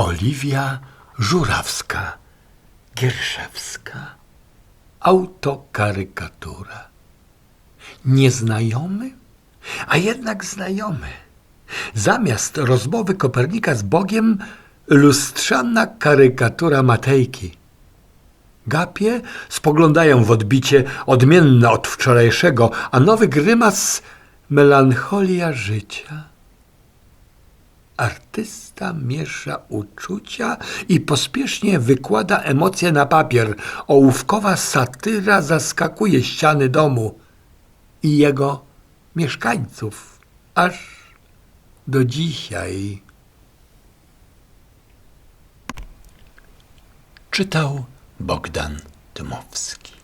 Oliwia Żurawska, Gierszewska, autokarykatura. Nieznajomy, a jednak znajomy. Zamiast rozmowy Kopernika z Bogiem, lustrzana karykatura Matejki. Gapie spoglądają w odbicie odmienne od wczorajszego, a nowy grymas melancholia życia. Artysta miesza uczucia i pospiesznie wykłada emocje na papier. Ołówkowa satyra zaskakuje ściany domu i jego mieszkańców aż do dzisiaj. Czytał Bogdan Dmowski.